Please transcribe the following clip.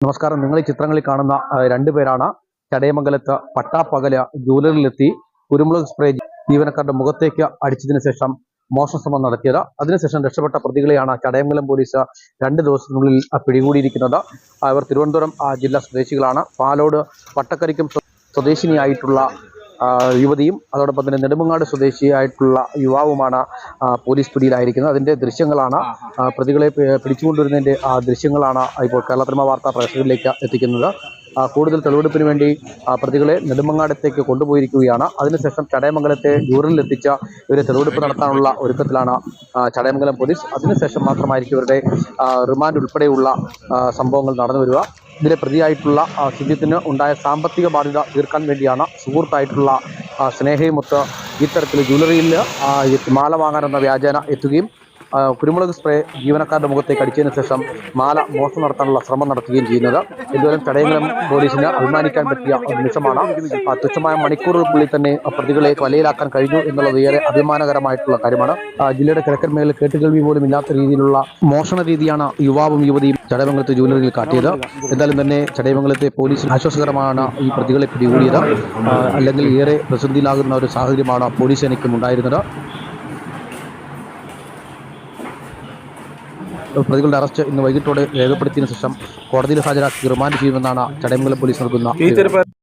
നമസ്കാരം. നിങ്ങൾ ഈ ചിത്രങ്ങളിൽ കാണുന്ന രണ്ടുപേരാണ് ചടയമംഗലത്ത് പട്ടാപ്പകല ജൂലറിലെത്തി കുരുമുളക് സ്പ്രേ ജീവനക്കാരുടെ മുഖത്തേക്ക് അടിച്ചതിന് ശേഷം മോഷണ ശ്രമം നടത്തിയത്. അതിനുശേഷം രക്ഷപ്പെട്ട പ്രതികളെയാണ് ചടയമംഗലം പോലീസ് രണ്ട് ദിവസത്തിനുള്ളിൽ പിടികൂടിയിരിക്കുന്നത്. അവർ തിരുവനന്തപുരം ജില്ലാ സ്വദേശികളാണ്. പാലോട് വട്ടക്കരിക്കും സ്വ- സ്വദേശിനിയായിട്ടുള്ള യുവതിയും അതോടൊപ്പം തന്നെ നെടുമങ്ങാട് സ്വദേശിയായിട്ടുള്ള യുവാവുമാണ് പോലീസ് പിടിയിലായിരിക്കുന്നത്. അതിന്റെ ദൃശ്യങ്ങളാണ് പ്രതികളെ പിടിച്ചുകൊണ്ടുവരുന്നതിന്റെ ദൃശ്യങ്ങളാണ് ഇപ്പോൾ കേരളത്തിനുമ വാർത്ത പ്രേക്ഷകരിലേക്ക് എത്തിക്കുന്നത്. കൂടുതൽ തെളിവെടുപ്പിന് വേണ്ടി പ്രതികളെ നെടുമങ്ങാടത്തേക്ക് കൊണ്ടുപോയിരിക്കുകയാണ്. അതിനുശേഷം ചടയമംഗലത്തെ ജൂറിലെത്തിച്ച ഇവരെ തെളിവെടുപ്പ് നടത്താനുള്ള ഒരുക്കത്തിലാണ് ചടയമംഗലം പോലീസ്. അതിനുശേഷം മാത്രമായിരിക്കും ഇവരുടെ റിമാൻഡ് ഉൾപ്പെടെയുള്ള സംഭവങ്ങൾ നടന്നു വരിക. ഇതിലെ പ്രതിയായിട്ടുള്ള ആ, സുജിത്തിന് ഉണ്ടായ സാമ്പത്തിക ബാധ്യത തീർക്കാൻ വേണ്ടിയാണ് സുഹൃത്തായിട്ടുള്ള സ്നേഹയുമൊത്ത് ഇത്തരത്തിൽ ജ്വല്ലറിയിൽ മാല വാങ്ങാനെന്ന വ്യാജേന എത്തുകയും കുരുമുളക് സ്പ്രേ ജീവനക്കാരുടെ മുഖത്തേക്ക് അടിച്ചതിന് ശേഷം മാല മോഷണം നടത്താനുള്ള ശ്രമം നടത്തുകയും ചെയ്യുന്നത്. ഇതുവരെ തടയങ്ങളും പോലീസിന് അഭിമാനിക്കാൻ പറ്റിയ നിമിഷമാണ്. തുച്ഛമായ മണിക്കൂറുകൾക്കുള്ളിൽ തന്നെ പ്രതികളെ വലയിലാക്കാൻ കഴിഞ്ഞു എന്നുള്ളത് ഏറെ അഭിമാനകരമായിട്ടുള്ള കാര്യമാണ്. ജില്ലയുടെ കിഴക്കൻ മേഖല കേട്ടുകേൾവി പോലും ഇല്ലാത്ത രീതിയിലുള്ള മോഷണ രീതിയാണ് യുവാവും യുവതിയും ചടയമംഗലത്തെ ജൂലറിയിൽ കാട്ടിയത്. എന്തായാലും തന്നെ ചടയമംഗലത്തെ പോലീസ് ആശ്വാസകരമാണ് ഈ പ്രതികളെ പിടികൂടിയത്. അല്ലെങ്കിൽ ഏറെ പ്രതിസന്ധിയിലാകുന്ന ഒരു സാഹചര്യമാണ് പോലീസ് സേനയ്ക്കും ഉണ്ടായിരുന്നത്. പ്രതികളുടെ അറസ്റ്റ് ഇന്ന് വൈകിട്ടോടെ രേഖപ്പെടുത്തിയതിനു ശേഷം കോടതിയിൽ ഹാജരാക്കി റിമാൻഡ് ചെയ്യുമെന്നാണ് ചടയമംഗലം പോലീസ് നൽകുന്ന.